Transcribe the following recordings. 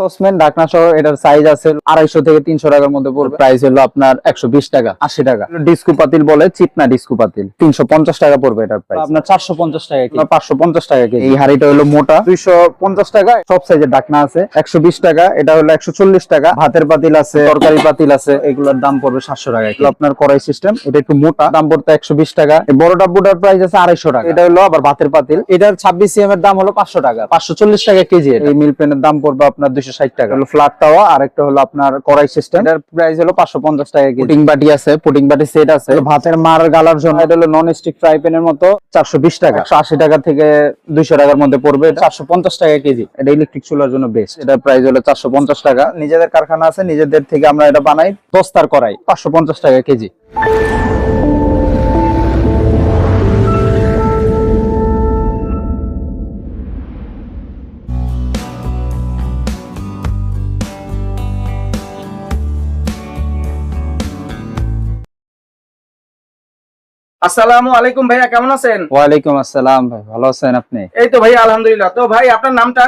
সসম্যান ঢাকনা সহ এটার সাইজ আছে আড়াইশো থেকে তিনশো টাকার মধ্যে পড়বে। প্রাইস হলো আপনার একশো বিশ টাকা। আশি টাকা। ডিস্কু পাতিল বলে চিটনা ডিস্কু পাতিল। তিনশো পঞ্চাশ টাকা পড়বে এটার প্রাইস আপনার চারশো পঞ্চাশ টাকা পাঁচশো পঞ্চাশ টাকা এই হাড়িটা হলো মোটা। দুইশো পঞ্চাশ টাকা সব সাইজের ঢাকনা আছে। একশো বিশ টাকা এটা হলো একশো চল্লিশ টাকা। ভাতের পাতিল আছে তরকারি পাতিল আছে এগুলোর দাম পড়বে সাতশো টাকা এগুলো আপনার কড়াই সিস্টেম এটা একটু মোটা। দাম পড়তে একশো বিশ টাকা। এই বড় ডাব্বুটার প্রাইস আছে আড়াইশো টাকা। এটা হলো আবার ভাতের পাতিল। এটার ছাব্বিশ সিএম এর দাম হলো পাঁচশো টাকা। পাঁচশো চল্লিশ টাকা কেজি এই মিল পেনের দাম পড়বে আপনার দুইশো ষাট টাকা। হলো ফ্ল্যাট তাওয়া আর একটা হলো আপনার কড়াই সিস্টেম এটার প্রাইস হলো পাঁচশো পঞ্চাশ টাকা কেজি। বাটি আছে পুডিং বাটি সেট আছে। ভাতের মার গালার জন্য এটা হলো নন স্টিক ফ্রাই প্যানের মতো চারশো বিশ টাকা। একশো আশি টাকা থেকে দুইশো টাকার মধ্যে পড়বে চারশো পঞ্চাশ টাকা কেজি। এটা ইলেকট্রিক চুলার জন্য বেস্ট এটার প্রাইস হলো চারশো পঞ্চাশ টাকা। নিজেদের কারখানা আছে নিজেদের থেকে আমরা এটা বানাই। দস্তার করাই পাঁচশো পঞ্চাশ টাকা কেজি। আসসালামু আলাইকুম ভাইয়া কেমন আছেন? ওয়ালাইকুম আসসালাম ভাই ভালো আছেন আপনি? এই তো ভাই আলহামদুলিল্লাহ। তো ভাই আপনার নামটা?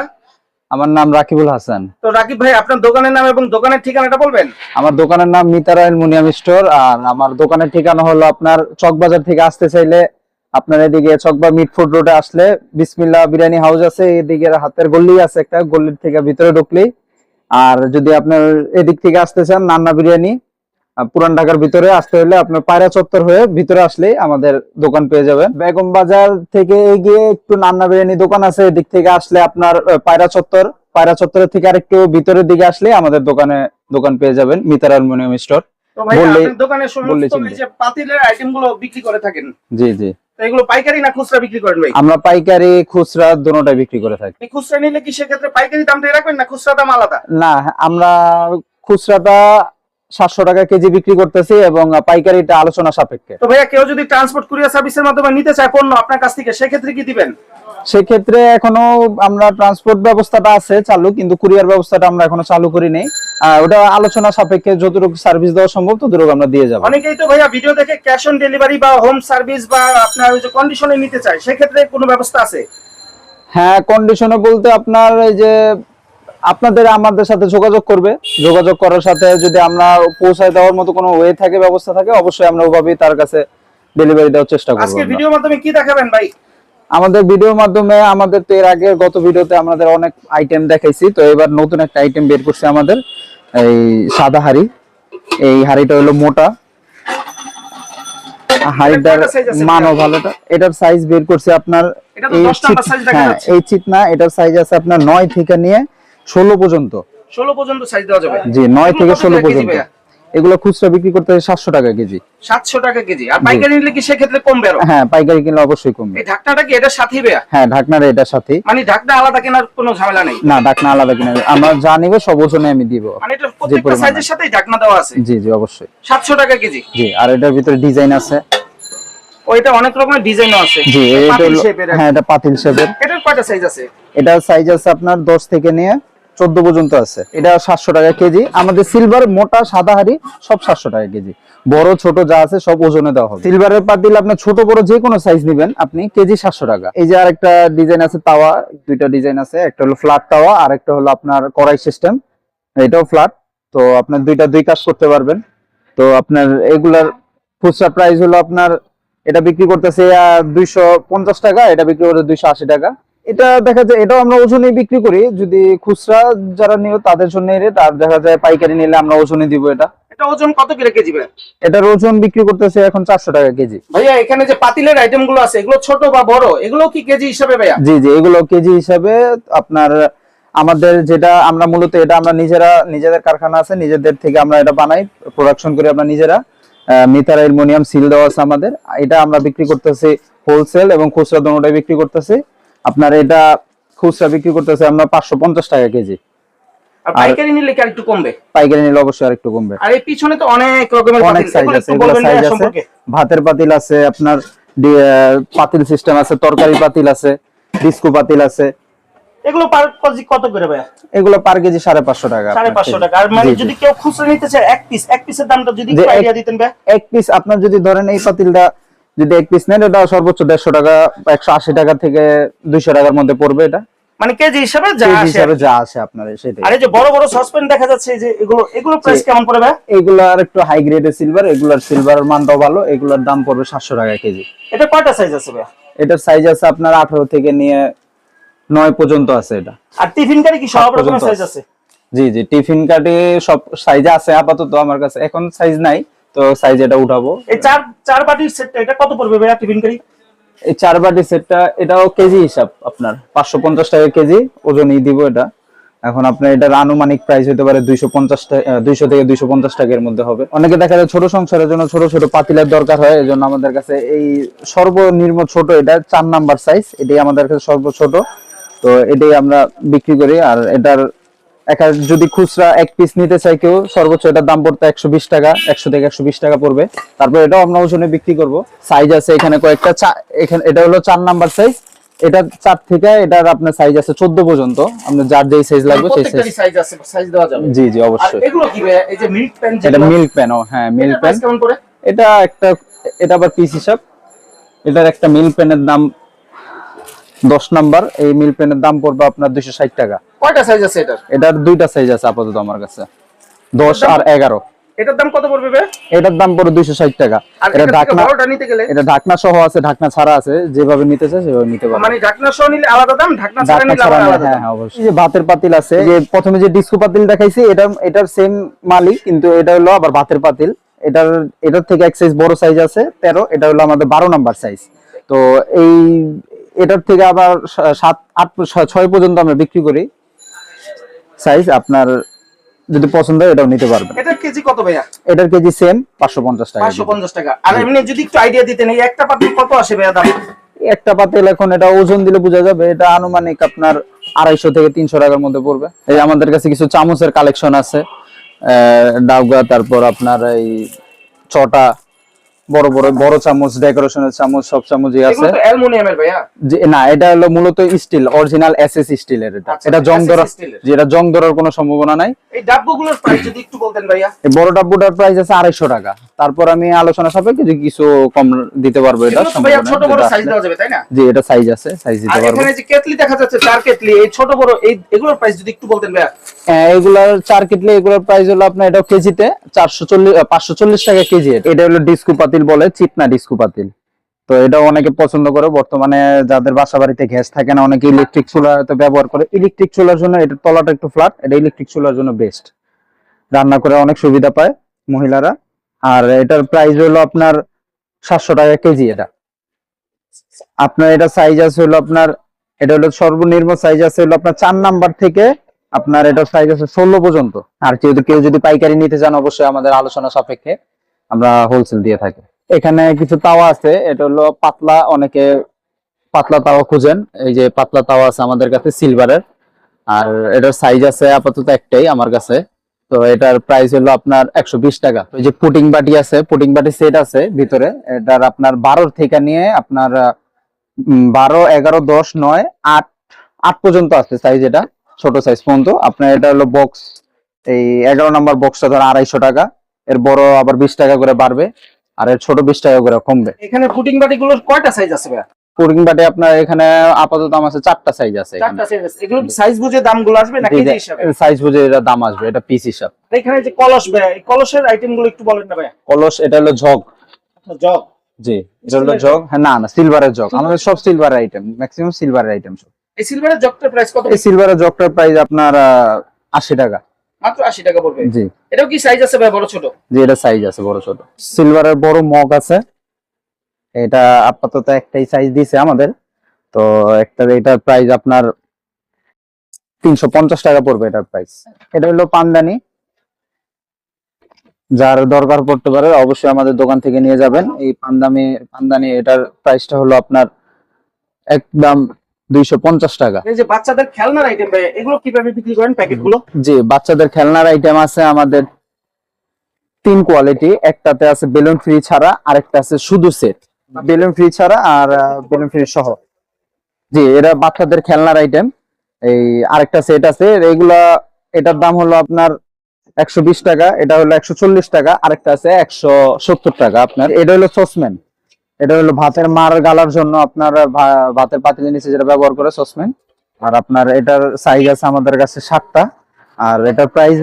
আমার নাম রাকিবুল হাসান। তো রাকিব ভাই আপনার দোকানের নাম এবং দোকানের ঠিকানাটা বলবেন? আমার দোকানের নাম মিতারা অ্যালুমিনিয়াম স্টোর আর আমার দোকানের ঠিকানা হলো আপনার চকবাজার থেকে আসতে চাইলে আপনার এদিকে চকবা মিট ফুড রোডে আসলে বিসমিল্লা বিরিয়ানি হাউস আছে এদিকে হাতের গল্লি আছে একটা গল্লির থেকে ভিতরে ঢুকলেই। আর যদি আপনার এদিক থেকে আসতে চান নান্না বিরিয়ানি পুরান ঢাকার ভিতরে আসতে হলে আপনার পায়রা চত্বর হয়ে ভিতরে আসলেই আমাদের দোকান পেয়ে যাবেন। বেগম বাজার থেকে এগিয়ে একটু নান্না বিরিয়ানি দোকান আছে এদিক থেকে আসলে আপনার পায়রা চত্বর। পায়রা চত্বরের থেকে আরেকটু ভিতরের দিকে আসলে আমাদের দোকানে দোকান পেয়ে যাবেন মিতার অ্যালুমিনিয়াম স্টোর। দোকানে পাতিলের আইটেমগুলো বিক্রি করে থাকেন। জি জি। এগুলো পাইকারি না খুচরা বিক্রি করেন ভাই? আমরা পাইকারি খুচরা দুটোটাই বিক্রি করে থাকি। খুচরা নিলে কি সেক্ষেত্রে পাইকারি দামটাই রাখবেন না খুচরা দাম আলাদা? না আমরা খুচরাটা সাতশো টাকা কেজি বিক্রি করতেছি এবং পাইকারিটা আলোচনা সাপেক্ষে। তো ভাইয়া কেউ যদি ট্রান্সপোর্ট কুরিয়ার সার্ভিসের মাধ্যমে নিতে চায় পণ্য আপনার কাছ থেকে সেক্ষেত্রে কি দিবেন? সেক্ষেত্রে এখনও আমরা ট্রান্সপোর্ট ব্যবস্থাটা আছে চালু কিন্তু কুরিয়ার ব্যবস্থাটা আমরা এখনও চালু করি নাই। ওটা আলোচনা সাপেক্ষে যতটুকু সার্ভিস দেওয়া সম্ভব ততটুকু আমরা দিয়ে যাব। অনেকেই তো ভাইয়া ভিডিও দেখে ক্যাশ অন ডেলিভারি বা হোম সার্ভিস বা আপনার ওই যে কন্ডিশনে নিতে চায় সেক্ষেত্রে কোনো ব্যবস্থা আছে? হ্যাঁ কন্ডিশনে বলতে আপনার এই যে আপনাদের আমাদের সাথে যোগাযোগ করবে। যোগাযোগ করার সাথে যদি আমরা পৌঁছায় দেওয়ার মতো কোনো ওয়ে থাকে ব্যবস্থা থাকে অবশ্যই আমরা ওভাবেই তার কাছে ডেলিভারি দেওয়ার চেষ্টা করব আজকে ভিডিওর মাধ্যমে কি দেখাবেন ভাই? আমাদের ভিডিওর মাধ্যমে আমাদের তো এর আগে গত ভিডিওতে আমাদের অনেক আইটেম দেখাইছি তো এবার নতুন একটা আইটেম বের করছে আমাদের এই সাদা হাড়ি। এই হাড়িটা হলো মোটা। হাড়িটার মানও? ভালোটা। এটার সাইজ বের করছে আপনার এটা তো এই 10 নাম্বার চিত- size দেখা হ্যাঁ। এই চিতনা এটার সাইজ আছে আপনার নয় থেকে নিয়ে ষোলো পর্যন্ত। ষোলো পর্যন্ত সাইজ দেওয়া যাবে। জি নয় থেকে ষোলো পর্যন্ত। এগুলো খুচরা বিক্রি করতে সাতশো টাকা কেজি। সাতশো টাকা কেজি। আর পাইকারি নিলে কি সেক্ষেত্রে কমবে হ্যাঁ পাইকারি কিনলে অবশ্যই কমবে। এই ঢাকনাটা কি এটার সাথেই বেয়া হ্যাঁ এটার সাথে মানে ঢাকনা আলাদা কেনার কোনো ঝামেলা নেই? না ঢাকনা আলাদা আমরা যা নিবে সব ওজনে আমি দিব। মানে এটা প্রত্যেকটা সাইজের সাথেই ঢাকনা দেওয়া আছে? জি জি অবশ্যই। সাতশো টাকা কেজি। জি আর এটার ভিতরে ডিজাইন আছে। ওইটা অনেক রকমের ডিজাইনও আছে। জি এটা। হ্যাঁ এটা পাতিল শেপের এটার কয়টা সাইজ আছে? এটার সাইজ আছে আপনার দশ থেকে নিয়ে চোদ্দ পর্যন্ত আছে। এটা সাতশো টাকা কেজি। আমাদের সিলভার মোটা, সাদা হাড়ি, সব সাতশো টাকা কেজি। বড়, ছোট যা আছে, সব ওজনে দেওয়া হবে। সিলভারের পাতিল আপনি ছোট, বড় যে কোনো সাইজ নিবেন, আপনি কেজি সাতশো টাকা। এই যে আরেকটা ডিজাইন আছে তাওয়া, দুইটা ডিজাইন আছে। একটা হলো ফ্ল্যাট তাওয়া, আর একটা হলো আপনার কড়াই সিস্টেম এটাও ফ্ল্যাট তো আপনার দুইটা দুই কাজ করতে পারবেন। তো আপনার এগুলার খুচরা প্রাইস হলো আপনার, এটা বিক্রি করতেছে দুইশো পঞ্চাশ টাকা, এটা বিক্রি করতে দুইশো আশি টাকা। এটা দেখা যায় এটাও আমরা ওজনে বিক্রি করি। যদি খুচরা যারা নিও তাদের জন্য রেট আর দেখা যায় পাইকারি নিলে আমরা ওজনে দিব এটা। এটা ওজন কত করে কেজি ভাই? এটার ওজন বিক্রি করতেছে এখন চারশো টাকা কেজি। ভাইয়া এখানে যে পাতিলের আইটেমগুলো আছে এগুলো ছোট বা বড় এগুলো কি কেজি হিসাবে ভাইয়া? জি জি এগুলো কেজি হিসাবে আপনার আমাদের যেটা আমরা মূলত এটা আমরা নিজেরা নিজেদের কারখানা আছে নিজেদের থেকে আমরা এটা বানাই প্রোডাকশন করি আমরা নিজেরা। মিথার অ্যালুমিনিয়াম সিল দেওয়া আছে আমাদের। এটা আমরা বিক্রি করতেছি হোলসেল এবং খুচরা দোনোটাই বিক্রি করতেছি। আপনার এটা খুচরা বিক্রি করতেছে আমরা পাঁচশো পঞ্চাশ টাকা কেজি। পাইকারি নিলে কি আর কমবে? পাইকারি নিলে অবশ্যই আরেকটু কমবে। আর এই পিছনে তো অনেক রকমের অনেক পাতিল। সাইজ আছে এগুলো সাইজ আছে। ভাতের পাতিল আছে আপনার পাতিল সিস্টেম আছে তরকারি পাতিল আছে ডিস্কো পাতিল আছে। এগুলো পার কেজি কত করে ভাইয়া? এগুলো পার কেজি সাড়ে পাঁচশো টাকা সাড়ে আপনার পাঁচশো কেজি। টাকা। আর মানে। যদি কেউ খুচরা নিতে চায় এক পিস এক পিসের দামটা যদি আইডিয়া দিতেন ভাই এক পিস আপনার যদি ধরেন এই পাতিলটা যদি এক পিস নেন এটা সর্বোচ্চ দেড়শো টাকা একশো আশি টাকা থেকে দুইশো টাকার মধ্যে পড়বে এটা। মানে কেজি হিসাবে যা আসে হিসাবে যা আসে আপনার সেটাই। আর এই যে বড় বড় সসপেন দেখা যাচ্ছে যে এগুলো এগুলো প্রাইস কেমন পড়বে? এগুলার একটু হাই গ্রেডের সিলভার এগুলার সিলভার মানটাও ভালো এগুলার দাম পড়বে সাতশো টাকা কেজি। এটা কয়টা সাইজ আছে ভাইয়া? এটার সাইজ আছে আপনার আঠারো থেকে নিয়ে নয় পর্যন্ত আছে এটা। আর টিফিন কারি কি সব রকমের সাইজ আছে। আছে? জি জি টিফিন কার্ডে সব সাইজ আছে আপাতত আমার কাছে এখন সাইজ নাই। তো সাইজ এটা উঠাবো। এই চার চার বাটির সেটটা এটা কত পড়বে ভাইয়া টিফিন কারি? এই চার বাটি সেটটা এটাও কেজি হিসাব আপনার পাঁচশো পঞ্চাশ টাকা কেজি ওজনই দিব এটা। এখন আপনার এটার আনুমানিক প্রাইস হতে পারে দুইশো পঞ্চাশ দুইশো থেকে দুইশো পঞ্চাশ টাকার মধ্যে হবে। অনেকে দেখা যায় ছোট সংসারের জন্য ছোট ছোট পাতিলের দরকার হয় এই জন্য আমাদের কাছে এই সর্বনিম্ন ছোট এটা চার নাম্বার সাইজ এটাই আমাদের কাছে সর্ব ছোট তো এটাই আমরা বিক্রি করি আর এটার একা যদি খুচরা এক পিস নিতে চাই কেউ সর্বোচ্চ এটার দাম পড়তে একশো বিশ টাকা একশো থেকে একশো বিশ টাকা পড়বে। তারপর এটাও আমরা ওজনে বিক্রি করব। সাইজ আছে এখানে কয়েকটা এখানে এটা হলো চার নাম্বার সাইজ এটা চার থেকে এটার আপনার সাইজ আছে চোদ্দ পর্যন্ত। আপনার যার যেই সাইজ লাগবে সেই সাইজ সাইজ আছে দেওয়া যাবে। জি জি অবশ্যই। এগুলো কি এই যে মিল্ক প্যান এটা মিল্ক প্যান হ্যাঁ মিল্ক প্যান কেমন করে এটা একটা এটা আবার পিস হিসাব। এটার একটা মিল পেনের দাম দশ নাম্বার এই মিল পেনের দাম পড়বে আপনার দুইশো ষাট টাকা। কয়টা সাইজ আছে এটার? এটার দুইটা সাইজ আছে আপাতত আমার কাছে। দশ আর এগারো। এটার দাম কত পড়বে এটার দাম পড়ে দুইশো ষাট টাকা। এটা ঢাকনা বড়টা নিতে গেলে? এটা ঢাকনা সহ আছে ঢাকনা ছাড়া আছে যেভাবে নিতে চায় সেভাবে নিতে পারবে। মানে ঢাকনা সহ নিলে আলাদা দাম ঢাকনা ছাড়া নিলে আলাদা হ্যাঁ দাম? হ্যাঁ অবশ্যই। এই যে ভাতের পাতিল আছে যে প্রথমে যে ডিস্কো পাতিল দেখাইছি এটা এটার সেম মালিক কিন্তু এটা হলো আবার ভাতের পাতিল। এটার এটার থেকে এক সাইজ বড় সাইজ আছে তেরো এটা হলো আমাদের বারো নাম্বার সাইজ তো এই এটার থেকে আবার সাত আট ছয় পর্যন্ত আমরা বিক্রি করি। সাইজ আপনার যদি পছন্দ হয় এটাও নিতে পারবেন। এটার কেজি কত ভাইয়া? এটার কেজি সেম পাঁচশো পঞ্চাশ টাকা। পাঁচশো কেজি। পঞ্চাশ টাকা। আর এমনি যদি একটু আইডিয়া দিতেন এই একটা পাতিল কত আসে ভাইয়া দাম? একটা পাতিল এখন এটা ওজন দিলে বোঝা যাবে এটা আনুমানিক আপনার আড়াইশো থেকে তিনশো টাকার মধ্যে পড়বে। এই আমাদের কাছে কিছু চামচের কালেকশন আছে ডাউগা তারপর আপনার এই ছটা বড় বড় বড় চামচ ডেকোরেশনের চামচ সব চামচই আছে। অ্যালুমিনিয়ামের ভাইয়া। না এটা হলো মূলত স্টিল অরিজিনাল এসএস স্টিলের এটা। আচ্ছা, এটা জং SS ধরা যে এটা জং ধরার কোনো সম্ভাবনা নাই। এই ডাব্বুগুলোর প্রাইস যদি একটু বলতেন ভাইয়া। এই বড় ডাব্বুটার প্রাইস আছে আড়াইশো টাকা। তারপর আমি আলোচনা সাপেক্ষে যে কিছু কম দিতে পারব এটা ভাইয়া ছোট বড় সাইজ দেওয়া যাবে তাই না? জি এটা সাইজ আছে সাইজ দিতে পারব। এখানে যে কেটলি দেখা যাচ্ছে চার কেটলি এই ছোট বড় এই এগুলোর প্রাইস যদি একটু বলতেন ভাইয়া। হ্যাঁ, এগুলার চার কিটলে এগুলোর প্রাইস হলো আপনার এটা কেজিতে চারশো চল্লিশ পাঁচশো চল্লিশ টাকা কেজি এটা। হলো ডিস্কু পাতিল বলে চিকনা ডিস্কু পাতিল তো এটা অনেকে পছন্দ করে। বর্তমানে যাদের বাসা বাড়িতে গ্যাস থাকে না, অনেকে ইলেকট্রিক চুলা ব্যবহার করে। ইলেকট্রিক চুলার জন্য এটা তলাটা একটু ফ্ল্যাট এটা ইলেকট্রিক চুলার জন্য বেস্ট রান্না করে অনেক সুবিধা পায় মহিলারা। আর এটার প্রাইস হলো আপনার সাতশো টাকা কেজি এটা। আপনার এটা সাইজ আছে হলো আপনার, এটা হলো সর্বনিম্ন সাইজ আছে হলো আপনার চার নাম্বার থেকে আপনার এটা সাইজ আছে ষোলো পর্যন্ত। আর কেউ কেউ যদি পাইকারি নিতে চান অবশ্যই আমাদের আলোচনা সাপেক্ষে। আমরা হোলসেল দিয়ে থাকি। এখানে কিছু তাওয়া আছে, এটা হলো পাতলা, অনেকে পাতলা তাওয়া খুঁজেন। এই যে পাতলা তাওয়া আছে আমাদের কাছে সিলভারের আর এটার সাইজ আছে আপাতত একটাই আমার কাছে। তো এটার প্রাইস হলো আপনার একশো বিশ টাকা। ওই যে পুটিং বাটি আছে পুটিং বাটি সেট আছে ভিতরে। এটার আপনার বারোর থেকে নিয়ে আপনার বারো, এগারো, দশ, নয়, আট আট পর্যন্ত আছে সাইজ এটা, ছোট সাইজ পর্যন্ত। আপনার এটা হলো বক্স এই এগারো নাম্বার বক্সটা ধর আড়াইশো টাকা। এর বড় আবার বিশ টাকা করে বাড়বে আর এর ছোট বিশ টাকা করে কমবে। এখানে ফুটিং বাটিগুলোর কয়টা সাইজ আছে পুডিং বাটি আপনার এখানে আপাতত দাম আছে চারটা সাইজ আছে চারটা সাইজ আছে। এগুলো সাইজ বুঝে দামগুলো আসবে হিসাবে? সাইজ বুঝে এটা দাম আসবে এটা পিস হিসাব। এখানে যে কলস এই কলসের আইটেমগুলো একটু বলেন না ভাইয়া। কলস এটা হলো জগ। আচ্ছা, জগ। জি এটা হলো জগ। হ্যাঁ না না সিলভারের জগ। আমাদের সব সিলভারের আইটেম ম্যাক্সিমাম সিলভারের আইটেম সব। এই সিলভারের জগটার প্রাইস কত? এই সিলভারের জগটার প্রাইস আপনার আশি টাকা। মাত্র আশি টাকা পড়বে। জি। এটাও কি সাইজ আছে ভাইয়া বড় ছোট? জি এটা সাইজ আছে বড় ছোট। সিলভারের বড় মগ আছে। এটা আপাতত একটাই সাইজ আমাদের। তো একটা এটার প্রাইস আপনার তিনশো পঞ্চাশ টাকা পড়বে এটার প্রাইস এটা হলো পানদানি। যার দরকার পড়তে পারে অবশ্যই আমাদের দোকান থেকে নিয়ে যাবেন। এই পানদামি পানদানি এটার প্রাইসটা হলো আপনার একদম দুইশো পঞ্চাশ টাকা। এই যে বাচ্চাদের খেলনার আইটেম ভাইয়া এগুলো কীভাবে বিক্রি করেন প্যাকেট জি বাচ্চাদের খেলনার আইটেম আছে আমাদের তিন কোয়ালিটি একটাতে আছে বেলুন ফ্রি ছাড়া আরেকটা আছে শুধু সেট বেলুন ফ্রি ছাড়া আর বেলুন ফ্রি সহ। জি এটা বাচ্চাদের খেলনার আইটেম এই আরেকটা সেট আছে এগুলা এটার দাম হলো আপনার একশো বিশ টাকা এটা হলো একশো চল্লিশ টাকা আরেকটা আছে একশো সত্তর টাকা আপনার। এটা হলো সসম্যান। এটা হলো ভাতের মার গালার জন্য আপনার ভাতের পাতিলের নিচে যেটা ব্যবহার করে সসম্যান আর আপনার এটার সাইজ আছে আমাদের কাছে সাতটা। আর এটার প্রাইস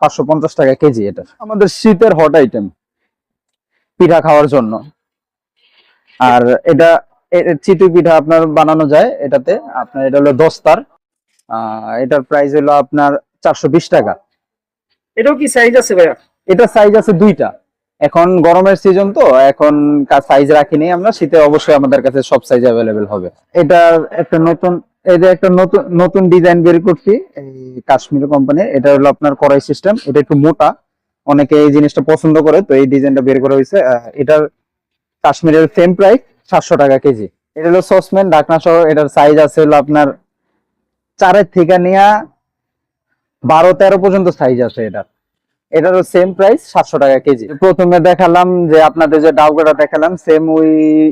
পাঁচশো পঞ্চাশ টাকা কেজি এটা। আমাদের শীতের হট আইটেম পিঠা খাওয়ার জন্য। আর এটা এ পিঠা আপনার বানানো যায় এটাতে। আপনার এটা হলো দস্তার। এটার প্রাইস হলো আপনার চারশো বিশ টাকা। এটাও কি সাইজ আছে ভাইয়া? এটা সাইজ আছে দুইটা। এখন গরমের সিজন তো, এখন সাইজ রাখিনি আমরা, শীতে অবশ্যই আমাদের কাছে সব সাইজ অ্যাভেলেবেল হবে। এটা একটা নতুন যে একটা নতুন নতুন ডিজাইন বের করছি এই কাশ্মীর কোম্পানি এটা হলো আপনার কড়াই সিস্টেম এটা একটু মোটা। অনেকে এই জিনিসটা পছন্দ করে, তো এই ডিজাইনটা বের করা হয়েছে। এটার কাশ্মীরের সেম প্রাইস সাতশো টাকা কেজি। এটা হলো সসম্যান ঢাকনা সহ, এটার সাইজ আছে হলো আপনার চারের থেকে নিয়ে বারো তেরো পর্যন্ত সাইজ আছে এটার। এটারও সেম প্রাইস সাতশো টাকা কেজি। প্রথমে দেখালাম যে আপনাদের যে ডাউগাটা দেখালাম সেম ওই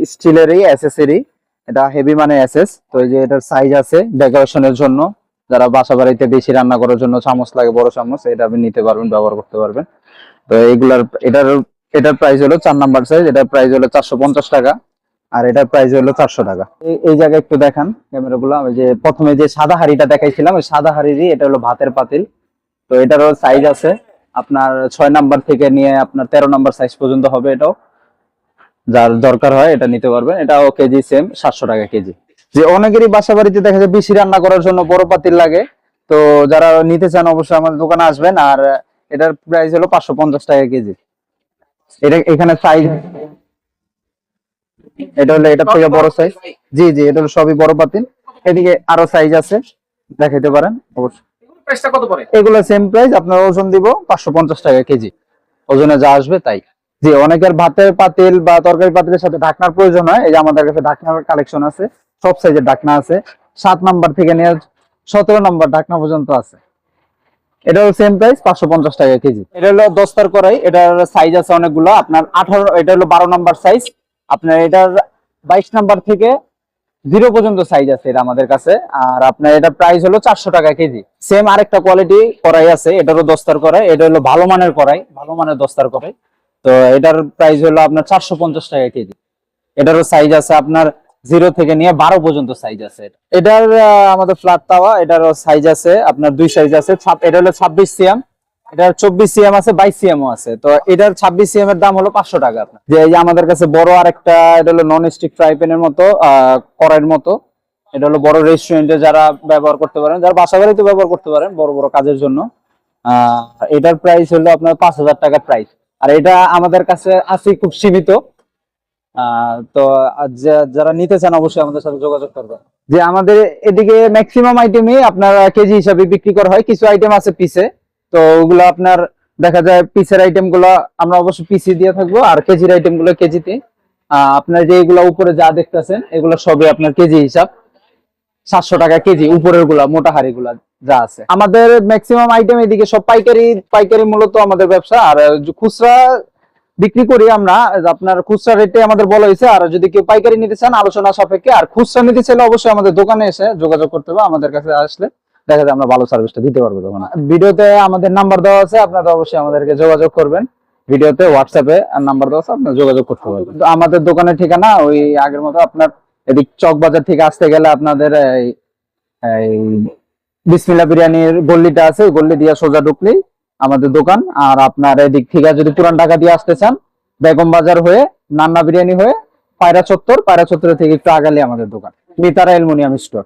স্টিলেরই এসএসেরই এটা হেভি মানে এসএস তো যে এটার সাইজ আছে ডেকোরেশনের জন্য। যারা বাসা বাড়িতে বেশি রান্না করার জন্য চামচ লাগে, বড় চামচ, এটা আপনি নিতে পারবেন, ব্যবহার করতে পারবেন। তো এইগুলার, এটার এটার প্রাইস হলো চার নাম্বার সাইজ এটার প্রাইস হলো চারশো পঞ্চাশ টাকা। আর এটার প্রাইস হলো চারশো টাকা। এই- জায়গায় একটু দেখান ক্যামেরা গুলো ওই যে প্রথমে যে সাদা হাড়িটা দেখাইছিলাম, ওই সাদা হাড়িরই এটা হলো ভাতের পাতিল। তো এটারও সাইজ আছে। আপনার ছয় নাম্বার থেকে নিয়ে আপনার তেরো নাম্বার সাইজ পর্যন্ত হবে এটাও। যার দরকার হয় এটা নিতে পারবেন। এটাও কেজি সেম সাতশো টাকা কেজি। যে অনেকেরই বাসা বাড়িতে দেখা যায় বেশি রান্না করার জন্য বড় পাতিল লাগে। তো যারা নিতে চান অবশ্যই আমাদের দোকানে আসবেন আর এটার প্রাইস হলো পাঁচশো পঞ্চাশ টাকা কেজি। এটা এখানে সাইজ এটা হলো এটা থেকে বড় সাইজ জি জি, এটা হলো সবই বড় পাতিল। এদিকে আরও সাইজ আছে। দেখাইতে পারেন, অবশ্যই। প্রাইসটা কত পড়ে? এগুলো সেম প্রাইস আপনার ওজন দিব পাঁচশো পঞ্চাশ টাকা কেজি। ওজনে যা আসবে তাই। জি, অনেকের ভাতের পাতিল বা তরকারি পাতিলের সাথে ঢাকনার প্রয়োজন হয়। এই যে আমাদের কাছে ঢাকনার কালেকশন আছে, সব সাইজের ঢাকনা আছে। সাত নাম্বার থেকে নিয়ে সতেরো নাম্বার ঢাকনা পর্যন্ত আছে। এটাও সেম প্রাইস পাঁচশো পঞ্চাশ টাকা কেজি। এটা হলো দস্তার করাই এটার সাইজ আছে অনেকগুলো। আপনার আঠারো, এটা হলো বারো নাম্বার সাইজ আপনার এটার বাইশ নাম্বার থেকে জিরো পর্যন্ত সাইজ আছে এটা আমাদের কাছে। আর আপনার এটা প্রাইস হলো চারশো টাকা কেজি। সেম আরেকটা কোয়ালিটি করাই আছে, এটারও দস্তার করাই এটা হলো ভালো মানের করাই ভালো মানের দস্তার করাই তো এটার প্রাইস হলো আপনার চারশো পঞ্চাশ টাকা কেজি। এটারও সাইজ আছে আপনার জিরো থেকে নিয়ে বারো পর্যন্ত সাইজ আছে এটার আমাদের ফ্ল্যাট তাওয়া, এটারও সাইজ আছে, আপনার দুই সাইজ আছে। এটা হলো ছাব্বিশ সিএম। এটার চব্বিশ সিএম আছে, বাইশ সিএম আছে। তো এটার ছাব্বিশ সিএম এর দাম হলো পাঁচশো টাকা যে আমাদের কাছে বড় আরেকটা, এটা হলো নন স্টিক মতো মতো। এটা হলো বড় রেস্টুরেন্টে যারা ব্যবহার করতে পারেন, যারা বাসা বাড়িতে ব্যবহার করতে পারেন বড় বড় কাজের জন্য। এটার প্রাইস হলো আপনার পাঁচ হাজার টাকার প্রাইস আর এটা আমাদের কাছে আছে, খুব সীমিত। তো আর যারা নিতে চান অবশ্যই আমাদের সাথে যোগাযোগ করবেন। যে আমাদের এদিকে ম্যাক্সিমাম আইটেমই আপনার কেজি হিসাবে বিক্রি করা হয়। কিছু আইটেম আছে পিসে তো ওগুলো আপনার দেখা যায় পিসের আইটেমগুলো আমরা অবশ্যই পিসি দিয়ে থাকব, আর কেজির আইটেমগুলো কেজিতে। আপনার যে এগুলো উপরে যা দেখতেছেন, এগুলো সবই আপনার কেজি হিসাব। সাতশো টাকা কেজি, উপরেরগুলা, মোটা হাড়ি গুলা যা আছে। আমাদের ম্যাক্সিমাম আইটেম এদিকে সব পাইকারি পাইকারি মূলত আমাদের ব্যবসা। আর খুচরা বিক্রি করি আমরা, আপনার খুচরা রেটে আমাদের বলা হয়েছে, আর যদি কেউ পাইকারি নিতে চান, আলোচনা সাপেক্ষে। আর খুচরা নিতে চাইলে অবশ্যই আমাদের দোকানে এসে যোগাযোগ করতে হবে আমাদের কাছে আসলে। দেখা যায় আমরা ভালো সার্ভিসটা দিতে পারব তখন। ভিডিওতে আমাদের নাম্বার দেওয়া আছে, আপনারা অবশ্যই আমাদেরকে যোগাযোগ করবেন। ভিডিওতে হোয়াটসঅ্যাপে নাম্বার দেওয়া আছে, আপনারা যোগাযোগ করতে পারবেন। আমাদের দোকানের ঠিকানা ওই আগের মতো আপনার এদিক চক বাজার থেকে আসতে গেলে আপনাদের এই বিসমিল্লা বিরিয়ানির গল্লিটা আছে গল্লি দিয়ে সোজা ঢুকলেই আমাদের দোকান। আর আপনার এদিক থেকে যদি পুরান ঢাকা দিয়ে আসতে চান, বেগম বাজার হয়ে, নান্না বিরিয়ানি হয়ে, পায়রা চত্বর পায়রা চত্বর থেকে একটু আগালে আমাদের দোকান। Mitara aluminium store.